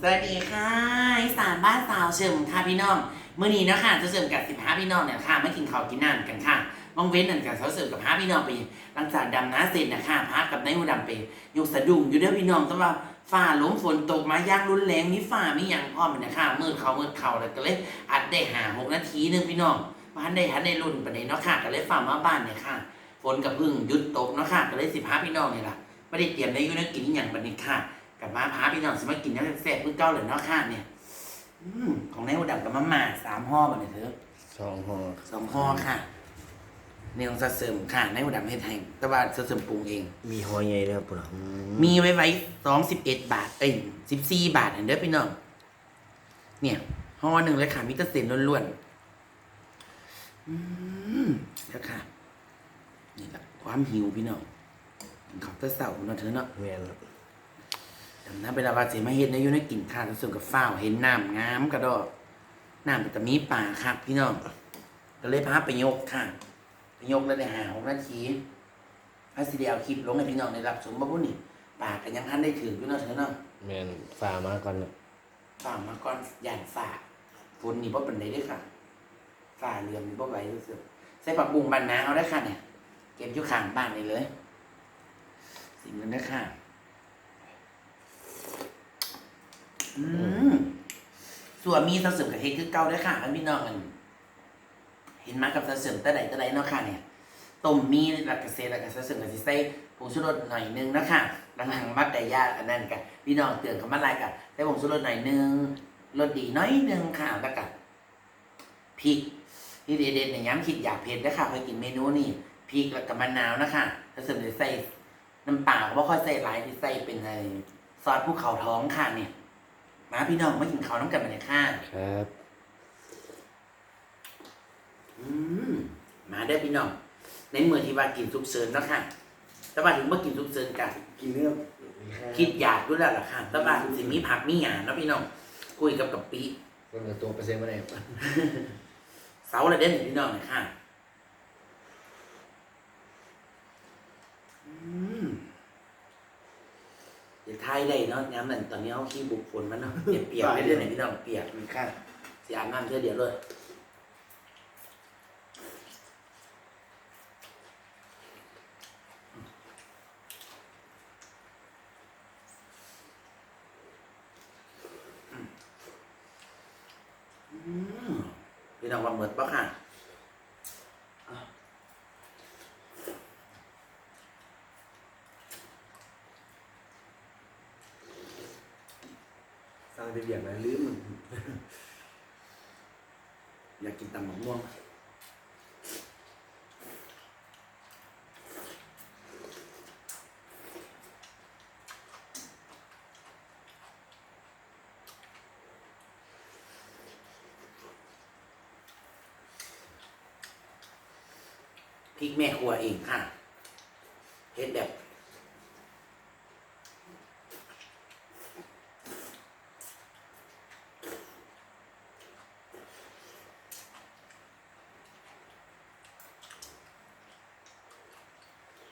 สวัสดีค่ะสานบ้านสาวเฉิมค่ะพี่น้องเมื่อนี้นะคะจะเสริมกับสิบห้าพี่น้องเนี่ยค่ะไม่กินข้าวกินน้ำกันค่ะมองเว้นนั่นกับเขาเสริมกับห้าพี่น้องไปหลังจากดำน้ำเสร็จนะคะพากับนายหูดำไปยกสะดุ้งอยู่เด้อพี่น้องแต่ว่าฝ่าล้มฝนตกมาย่างรุนแรงมีฝ่ามีอย่างพร้อมนะคะมืดเขามืดเขาแล้วก็เลยอัดได้หาหกนาทีหนึงพี่น้องพันได้ทันได้รุ่นประเด็นเนาะค่ะก็เลยฝ่ามาบ้านเนี่ยค่ะฝนกับพึ่งหยุดตกเนาะค่ะก็เลยสิบห้าพี่น้องเนี่ยล่ะไม่ได้เตรียมได้ยุ่นกินอย่างบัดนี้ค่ะ กลับมาพาพี่น้องสมากินน้ำแซ่บๆเพื่อเก้าเลยเนาะค่ะเนี่ยอืมของนายหูดำกับมาม่าสามห่อบัดนี้เถอะสองห่อสองห่อค่ะเนยของซาเสริมค่ะนายหูดำเฮ็ดให้แต่ว่าซาเสริมปรุงเอง มีห่อใหญ่ด้วยครับผมมีไว้ไว้สองสิบเอ็ดบาท เอ้ยสิบสี่บาทเห็นเด้อพี่น้อง เนี่ยห่อหนึ่งเลยค่ะมิตรเซนล้วนๆ อืมแล้วค่ะ นี่แหละความหิวพี่น้องเขาจะเสาเนาะเธอเนาะ แม่นจำ นะเวลาว่าสิมาเฮ็ดในอยู่ในกินข้าวส่วนกับฟ้าวเห็นน้ำงามกระดอกน้ำเป็นตะมีป่าครับพี่น้องก็เลยพาไปยกค่ะไปยกแล้วได้หาหกนาทีพระสิเดียวคลิปลงให้พี่น้องได้รับชมบ่บุญนี่ป่ากันยังทันได้ถือพี่น้องเถอะเนาะแม่นฝ่ามาก่อนนะฝ่ามาก่อนย่านฝ่าฝนนี่บ่เป็นไดเด้อค่ะฝ่าเรือมนี่บ่ไหวรู้สึกใส่ผักบุ้งบานนาเอาได้อค่ะเนี่ยเก็บอยู่ข้างบ้านนี่เลย สิ่งนั้นนะค่ะ อืมส่วนมีสะเสริมกับเฮดคือเก่าด้วยค่ะพี่น้องกัน เห็นมากับสะเสริมแต่ใดแต่ใดเนาะค่ะเนี่ยต้มมีหลักเกษตรหลักเกษตรสะเสริมกับสิใส่ผงชูรสหน่อยนึงนะคะหลังๆมักแต่ยากอันนั้นกันพี่น้องเตือนคำว่าอะไรกันใส่ผงชูรสหน่อยนึงรสดีน้อยนึงค่ะแล้วก็พริกที่เด็ดๆในย้ำคิดอยากเผ็ดนะคะเคยกินเมนูนี่พริกแล้วก็มะนาวนะคะสะเสริมจะใส่น้ำเปล่าเพราะค่อยใส่หลายที่ใส่เป็นไอ้ซอสภูเขาท้องค่ะเนี่ย มาพี่น้องมากินข้าวน้ำกันมาเลยค่ะครับ อืมมาได้อพี่น้อง ในเมื่อที่ว่ากินซุปเซินแล้วค่ะแต่ว่าถึงเมื่อกินซุปเซินกัน กินเนื้อคิดอยากด้วยแล้วล่ะค่ะแต่ว่าสิมีผักมีหยาเนาะพี่น้อง คุยกับกับปีคนละตัวเปอร์เซ็นต์มาได้เสาละเด่นพี่น้องเลยค่ะอืมเดี๋ยวทายได้เนาะย้ำนั่นตอนนี้เอาขี้บุกฝนมันเนาะเปียกๆได้เรื่อยๆพี่น้องเปียกค่ะสีอาบน้ำเท่าเดียวเลยอืมพี่น้องว่าเหมือนปะค่ะ สร้างเป็นอย่างไรลืมอยากกินตำมะม่วงพริกแม่ครัวเองค่ะเฮ็ดแบบ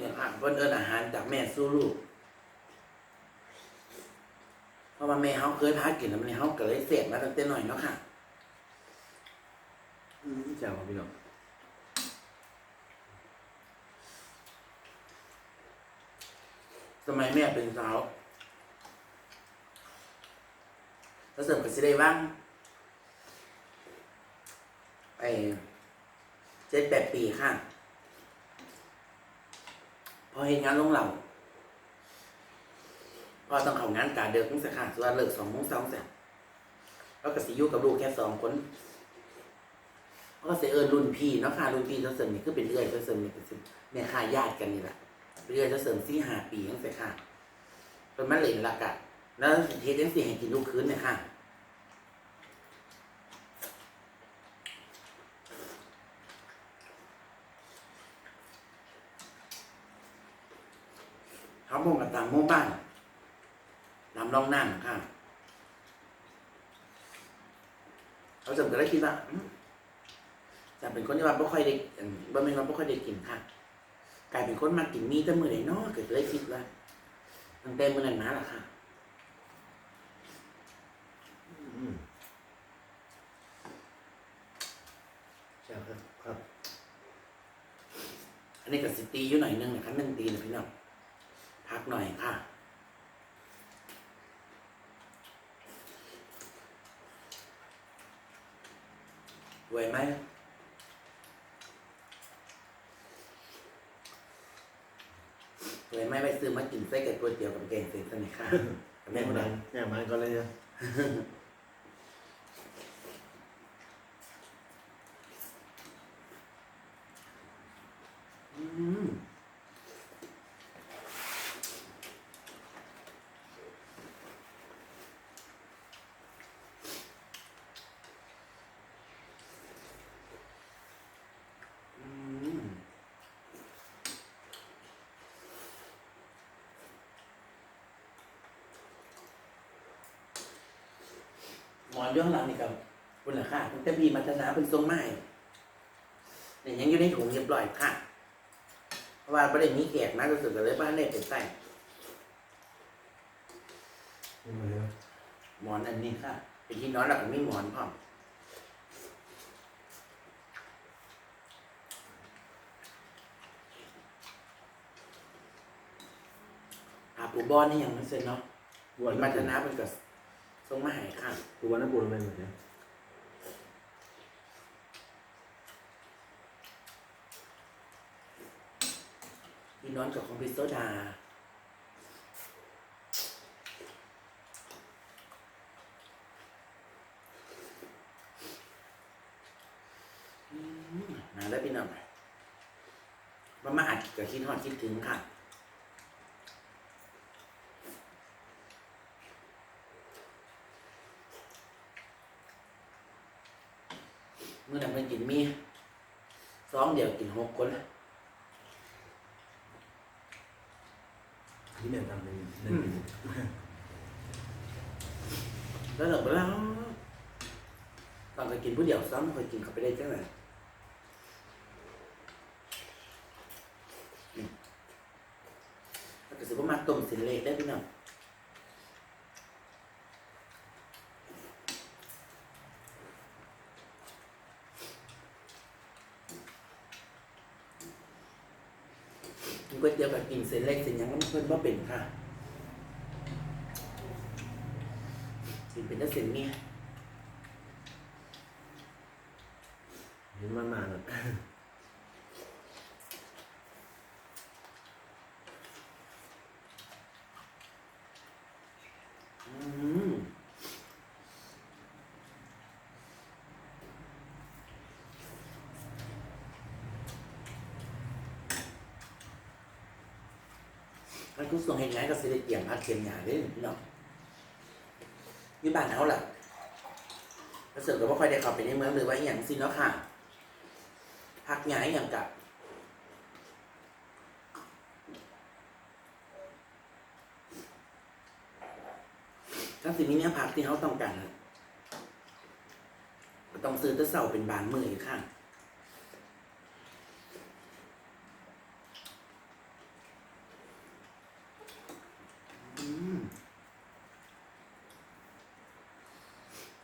เนี่ยค่ะเพิ่นเอิ้นอาหารจากแม่ สู้ลูกเพราะว่าแม่เขาเคยพากินแล้วมันเขาก็เลยเสพมาตั้งแต่น้อยเนาะค่ะ อืมเจ้าครับพี่น้องสมัยแม่เป็นสาวแล้วเสริมกับสิได้ว่างไปเจ็ดแปดปีค่ะ พอเห็นงานลงเหล่า ก็ต้องเข้างานกาเดิกตั้งแต่ค่ะส่วนเลิกสองโมงสองเสร็จแล้วก็สิอยู่กับลูกแค่สองคนก็เสียเอิญรุ่นพี่เนาะค่ะรุ่นพี่เจ้าเสริมนี่คือเป็นเรื่อยเจ้าเสริมนี่เป็นแม่ค่าญาติกันนี่แหละเรื่อยเจ้าเสริมสี่ห้าปีตั้งแต่ค่ะเป็นมะเร็งละกะแล้วเทสจังสี่ให้กินลูกคืนเนี่ยค่ะเขาโมงกับต่างโมงบ้าน ลองนั่งค่ะเขาจำก็ได้คิดว่าจะเป็นคนที่ว่าไม่ค่อยได้บ่แม่นว่าไม่ค่อยได้กินค่ะกลายเป็นคนมากินมีแต่มือไหนนาะเกิดได้คิดว่ามันเต็มมือไหนนะล่ะค่ะใช่ครับครับ อันนี้กับสิตีอยู่หน่อยนึงนะครับหนึ่งตีนะพี่น้องพักหน่อยค่ะ วยไหมรวยไหมไปซื้อมากินไส้กับก๋วยเตี๋ยวกับแกงเสร็จสนิทค่ะกับแม่แม่งคนมันั้นนแม่งมันก็เลยเนี่ย อืมอืม หมอนย้อนหลังนี่ครับคุณเหรอค่ะตั้งแต่ปีมัฒนาเป็นทรงไม้เนี่ยยังอยู่ในถุงเรียบร้อยค่ะเพราะว่าประเด็นนี้แขกมารู้สึกเลยบ้านได้เป็นใต้นี่มาเลยหมอนอันนี้ค่ะเป็นที่นอนแล้วก็มีหมอนพร้อมอาปูบอนนี่ยังไม่เสร็จเนาะปวดมัฒนาเป็นกับ ทรงมาใหายค่ะปวดนะปวดมันเหมือนกันที่นอนกับคอมพิวโซดาอืมมาแล้วพี่น้องมามาอัดกับคิดฮอดคิดถึงค่ะ มื่อนั้นไปกินมีสองเดียวกินหกคนแล้วที่แม่ทำเป็นอืมแล้วหลังไปแล้วตอนไปกินผู้เดียวซ้ำเคยกินเขาไปได้จังไหนอืมแล้วก็สิบ่มาต้มสินเละได้พี่น้อง ก๋วยเตี๋ยวกับกินเส้นเล็กเส้นหยังมันเพิ่นว่าเป็นค่ะสิเป็นนักเส้นเนี่ย เห็นมันมาแบบ อืม มันกูส่งเห็นงานกับเสด็จเกี่ยงพัดเขียนงานได้พี่น้องอยี่บ้านเขาแหละรู้สึกว่าค่อยได้เข้าไปในเมืองหรือว่าอย่างสิเนาะค่ะพักหงานอย่างกับถ้าสิมีเนี่ยผักที่เขาต้องการต้องซื้อตะเสาเป็นบางมืออยู่ข้างอืม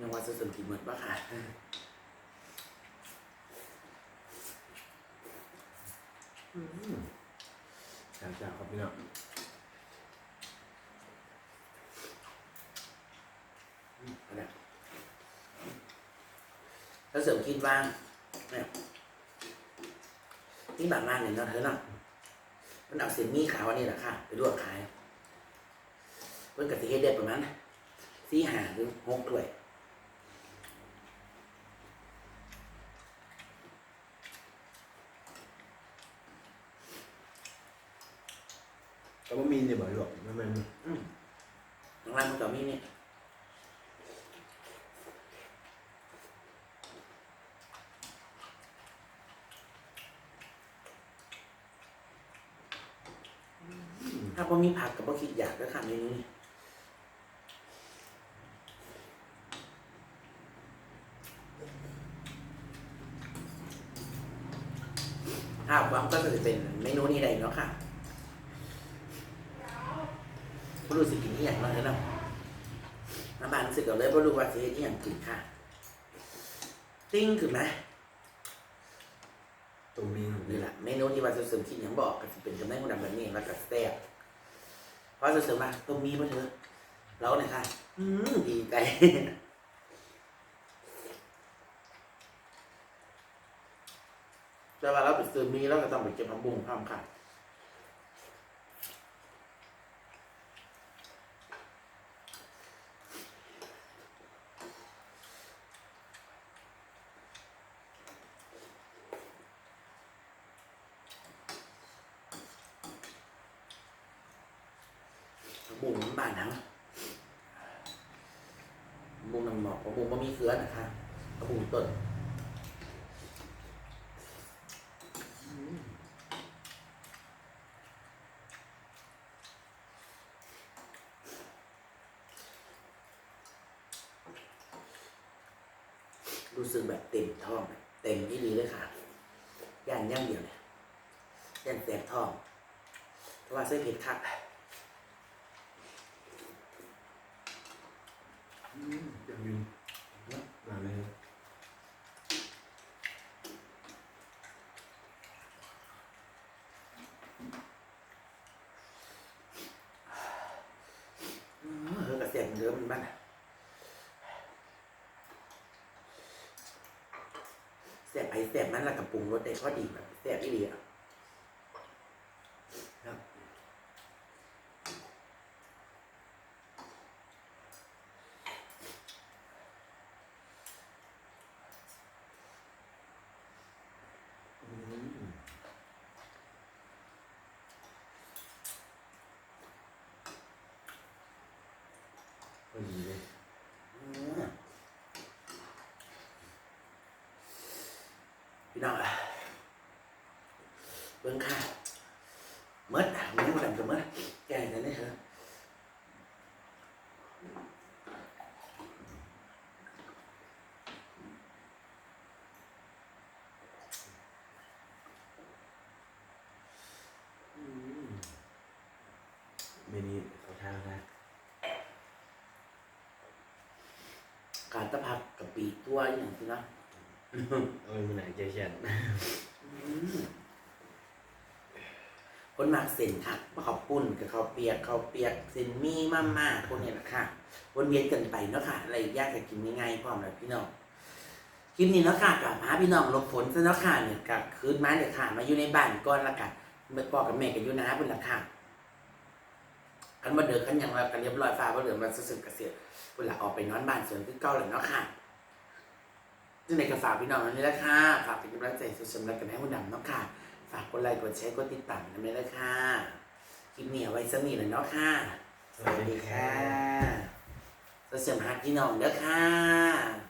นวัดจะสนกินหมดปะค่ะจ้าจ้าครับพี่น้องเอาละแล้วเสริมคิดว่าเนี่ยนี่บางงานเนี่ยเนาะเธอเนาะมันเอาเส้นหมีขาวอันนี้แหละค่ะ ไปลวกขายเพิ่นกับสิเฮ็ดได้ประมาณสี่หาหรือหกถ้วยแต่ว่ามีเนี่ยบ่อยหรอกไม่ไม่อืมทางร้านมันก็มีเนี่ยถ้าพอมีผักกับพอคิดอยากก็ทำเมนูนี้ถ้าหวังก็ จะเป็นเมนูนี้ได้เนาะค่ะไม่รู้สิกินที่อย่างไรเนาะน้ำบานรู้สึกเอาเลยไม่รู้ว่าสิเฮ็ดที่อย่างกินค่ะ ติ้งคือไหมตัวมีหนูนี่แหละเมนูที่ว่าเสริมๆที่ยังบอกก็จะเป็นกำไนหูดำแบบนี้แล้วก็แซ่บเพราะเสริมๆมาต้มมีมาเถอะแล้วเนี่ยค่ะ อืมดีใจ แต่ว่าเราไปซื้อมีแล้วก็ต้องไปเก็บผักบุ้งพร้อมค่ะบุ้งบ้านหนังบุ้งน้ำหมอกบุ้งบ่มีเครือนะคะบุ้งต้น รู้สึกแบบเต็มท้องเต็มที่ดีเลยค่ะย่านย่างเดียวเนี่ยย่านแสบท้องเพราะว่าเส้นเผ็ดคักอืมอยากยืนนะมาเลย อืมเออกระเสียงเดิมมันบ้าง แสบไอ้แสบมันและกับปรุงรสได้พอดีแบบแสบอีหลีอะครับอืมพอดีเลย อืม พี่น้องอะเบิ่งค่ะเมื่อมันยังมาดำกับเมื่อแกงกันได้เหรออืมเมนูเขาทานนะการตะพักกับปีตัวอย่างที่นะ เอาไปมือไหนเจ๊เชียนคนมากเส้นค่ะมาขอบปุ้นกับข้าวเปียกข้าวเปียกเส้นมีมาม่าพวกนี้แหละค่ะวนเวียนกันไปเนาะค่ะ อะไรยากจะกินง่ายๆพร้อมแล้วพี่น้องคลิปนี้เนาะค่ะกับพาพี่น้องลบฝนซะเนาะค่ะเนี่ยกับคืนมาเนี่ยค่ะ มาอยู่ในบ้านก่อนละกันเมื่อพ่อกับแม่กันอยู่นะเพิ่นละค่ะกันมาเดินกันอย่างไรกันเรียบร้อยฟ้าบ่เหลือมาสึกๆกระเสียเพิ่นละออกไปนอนบ้านสวนคือเก่าแล้วเนาะค่ะ ซึ่งในกระฝากพี่น้องอันนี้ละค่ะฝากเป็นกำลังใจสุดสำหรับกันให้หุ่นดำเนาะค่ะ ฝากกดไลค์กดแชร์กดติดตามกันด้วยนะค่ะคลิปนี้เอาไว้สนิทเลยเนาะค่ะสวัสดีค่ะเสริมหักพี่น้องเด้อค่ะ